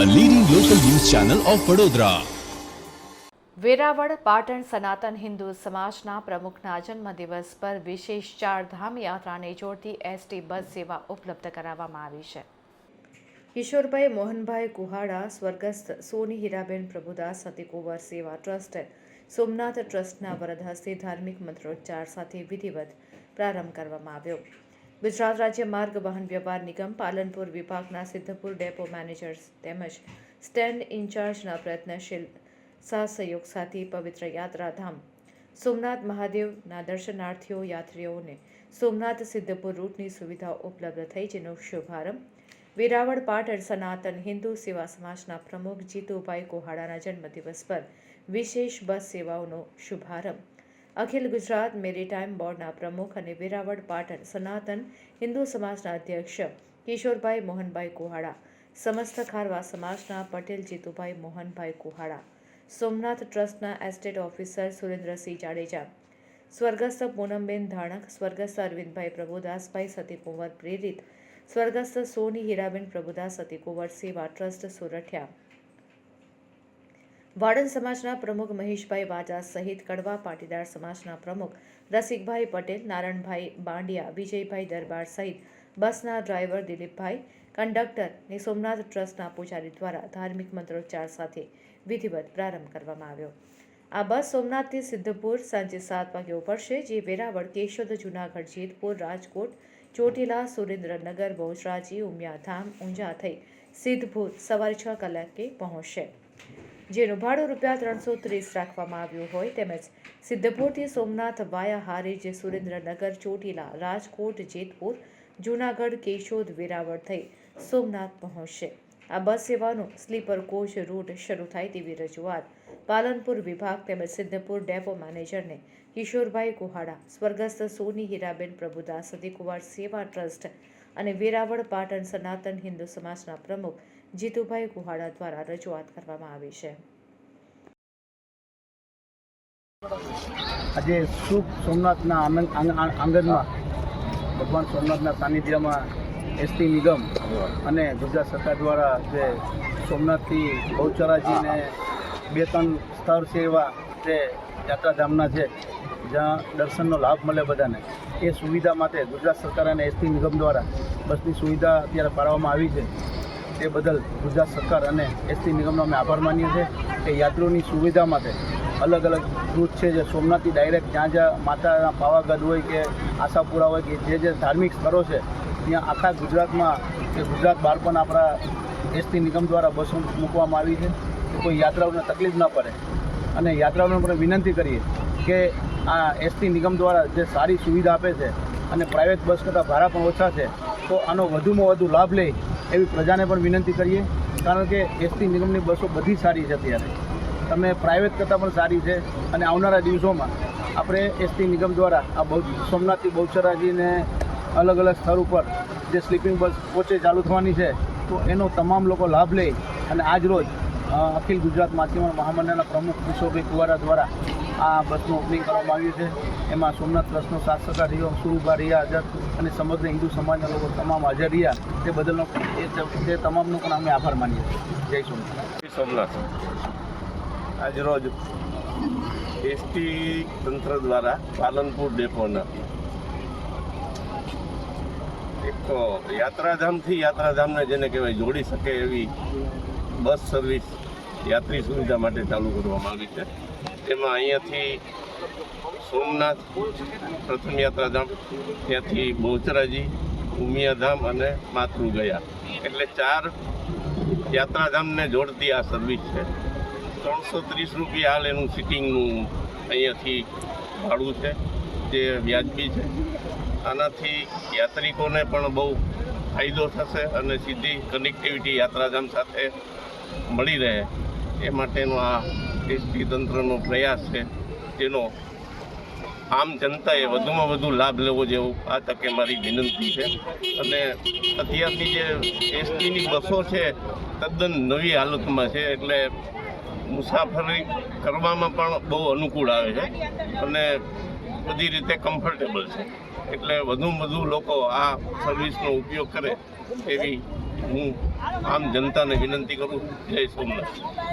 Channel of Vadodara Veraval Patan સનાતન હિન્દુ સમાજના પ્રમુખના જન્મદિવસ પર વિશેષ ચારધામ યાત્રાને જોડતી એસટી બસ સેવા ઉપલબ્ધ કરાવવામાં આવી છે. કિશોરભાઈ મોહનભાઈ કુહાડા સ્વર્ગસ્થ સોની હીરાબેન પ્રભુદાસ સતીકુંવર સેવા ટ્રસ્ટ સોમનાથ ટ્રસ્ટના વરદ હસ્તે ધાર્મિક મંત્રોચ્ચાર સાથે વિધિવત પ્રારંભ કરવામાં આવ્યો. ગુજરાત રાજ્ય માર્ગ વાહન વ્યવહાર નિગમ, પાલનપુર વિભાગના સિદ્ધપુર ડેપો મેનેજર્સ તેમજ સ્ટેન્ડ ઇન્ચાર્જના પ્રયત્નશીલ સહસહયોગ સાથે પવિત્ર યાત્રાધામ સોમનાથ મહાદેવના દર્શનાર્થીઓ, યાત્રીઓને સોમનાથ સિદ્ધપુર રૂટની સુવિધાઓ ઉપલબ્ધ થઈ, જેનો શુભારંભ વેરાવળ પાટણ સનાતન હિન્દુ સેવા સમાજના પ્રમુખ જીતુભાઈ કોહાડાના જન્મદિવસ પર વિશેષ બસ સેવાઓનો શુભારંભ અખિલ ગુજરાત મેરીટાઈમ બોર્ડના પ્રમુખ અને વેરાવળ પાટણ સનાતન હિન્દુ સમાજના અધ્યક્ષ કિશોરભાઈ મોહનભાઈ કુહાડા, સમસ્ત ખારવા સમાજના પટેલ જીતુભાઈ મોહનભાઈ કુહાડા, સોમનાથ ટ્રસ્ટના એસ્ટેટ ઓફિસર સુરેન્દ્રસિંહ જાડેજા, સ્વર્ગસ્થ પૂનમબેન ધાણક, સ્વર્ગસ્થ અરવિંદભાઈ પ્રભુદાસભાઈ સતીકુંવર પ્રેરિત, સ્વર્ગસ્થ સોની હીરાબેન પ્રભુદાસ સતીકુંવર સેવા ટ્રસ્ટ સોરઠિયા વાડન સમાજના પ્રમુખ મહેશભાઈ વાજા સહિત કડવા પાટીદાર સમાજના પ્રમુખ રસિકભાઈ પટેલ, નારણભાઈ બાંડિયા, વિજયભાઈ દરબાર સહિત બસના ડ્રાઈવર દિલીપભાઈ કંડક્ટર ને સોમનાથ ટ્રસ્ટના પૂજારી દ્વારા ધાર્મિક મંત્રોચ્ચાર સાથે વિધિવત પ્રારંભ કરવામાં આવ્યો. આ બસ સોમનાથથી સિદ્ધપુર સાંજે સાત વાગે ઉપડશે, જે વેરાવળ, કેશોદ, જૂનાગઢ, જેતપુર, રાજકોટ, ચોટીલા, સુરેન્દ્રનગર, બહુચરાજી, ઉમિયાધામ, ઊંઝા થઈ સિદ્ધપુર સવારે છ કલાકે પહોંચશે. જેનું ભાડું રૂપિયા ત્રણસો ત્રીસ રાખવામાં આવ્યું હોય તેમજ સિદ્ધપુરથી સોમનાથ વાયા હારીજ સુરેન્દ્રનગર, ચોટીલા, રાજકોટ, જેતપુર, જૂનાગઢ, કેશોદ, વેરાવળ થઈ સોમનાથ પહોંચશે. આ બસ સેવાનું સ્લીપર કોચ રૂટ શરૂ થાય તેવી રજૂઆત પાલનપુર વિભાગ તેમજ સિદ્ધપુર ડેપો મેનેજરને કિશોરભાઈ કુહાડા, સ્વર્ગસ્થ સોની હીરાબેન પ્રભુદાસ સતીકુમાર સેવા ટ્રસ્ટ અને વેરાવળ પાટણ સનાતન હિન્દુ સમાજના પ્રમુખ જીતુભાઈ કુહાડા દ્વારા રજૂઆત કરવામાં આવી છે. આજે શુભ સોમનાથના આંગણમાં ભગવાન સોમનાથના સાનિધ્યમાં એસટી નિગમ અને ગુજરાત સરકાર દ્વારા જે સોમનાથથી બહુચરાજીને બે ત્રણ સ્થળ છે એવા જે યાત્રાધામના છે, જ્યાં દર્શનનો લાભ મળે બધાને, એ સુવિધા માટે ગુજરાત સરકાર અને એસટી નિગમ દ્વારા બસની સુવિધા અત્યારે પાડવામાં આવી છે. તે બદલ ગુજરાત સરકાર અને એસટી નિગમનો અમે આભાર માનીએ છીએ કે યાત્રીઓની સુવિધા માટે અલગ અલગ રૂટ છે જે સોમનાથથી ડાયરેક્ટ જ્યાં જ્યાં માતાના પાવાગઢ હોય કે આશાપુરા હોય કે જે જે ધાર્મિક સ્થળો છે, ત્યાં આખા ગુજરાતમાં કે ગુજરાત બહાર પણ આપણા એસટી નિગમ દ્વારા બસો મૂકવામાં આવી છે કે કોઈ યાત્રાઓને તકલીફ ન પડે. અને યાત્રાઓને પણ વિનંતી કરીએ કે આ એસટી નિગમ દ્વારા જે સારી સુવિધા આપે છે અને પ્રાઇવેટ બસ કરતાં ભાડા પણ ઓછા છે, તો આનો વધુમાં વધુ લાભ લે એવી પ્રજાને પણ વિનંતી કરીએ. કારણ કે એસટી નિગમની બસો બધી સારી છે અત્યારે. તમે પ્રાઇવેટ કરતાં પણ સારી છે. અને આવનારા દિવસોમાં આપણે એસટી નિગમ દ્વારા આ બહુ સોમનાથથી બહુચરાજીને અલગ અલગ સ્થળ ઉપર જે સ્લીપિંગ બસ કોચે ચાલુ થવાની છે, તો એનો તમામ લોકો લાભ લે. અને આજ રોજ અખિલ ગુજરાત માછીમાર મહામંડળના પ્રમુખ કિશોરભાઈ કુવારા દ્વારા આ બસનું ઓપનિંગ કરવામાં આવ્યું છે. એમાં સોમનાથ ટ્રસ્ટનો શાસક રહ્યો સુરુભા રહ્યા હાજર અને સમગ્ર હિન્દુ સમાજના લોકો તમામ હાજર રહ્યા. તે બદલનો એ તે તમામનો પણ અમે આભાર માનીએ છીએ. જય સોમનાથ. સોમનાથ. આજરોજ એસટી તંત્ર દ્વારા પાલનપુર ડેપોના એક યાત્રાધામથી યાત્રાધામને જેને કહેવાય જોડી શકે એવી બસ સર્વિસ યાત્રી સુવિધા માટે ચાલુ કરવામાં આવી છે. તેમાં અહીંયાથી સોમનાથ, પ્રથમ યાત્રાધામ, ત્યાંથી બહુચરાજી, ઉમિયાધામ અને માતૃ ગયા એટલે ચાર યાત્રાધામને જોડતી આ સર્વિસ છે. ત્રણસો ત્રીસ રૂપિયા હાલ એનું સિટિંગનું અહીંયાથી ભાડું છે, જે વ્યાજબી છે. આનાથી યાત્રિકોને પણ બહુ ફાયદો થશે અને સીધી કનેક્ટિવિટી યાત્રાધામ સાથે મળી રહે. એ માટેનો આ એસટી તંત્રનો પ્રયાસ છે. જેનો આમ જનતાએ વધુમાં વધુ લાભ લેવો જેવો આ તકે મારી વિનંતી છે. અને અત્યારની જે એસટીની બસો છે, તદ્દન નવી હાલતમાં છે. એટલે મુસાફરી કરવામાં પણ બહુ અનુકૂળ આવે છે. અને બધી રીતે કમ્ફર્ટેબલ છે. એટલે વધુમાં વધુ લોકો આ સર્વિસનો ઉપયોગ કરે એવી હું આમ જનતાને વિનંતી કરું જય સોમનાથ.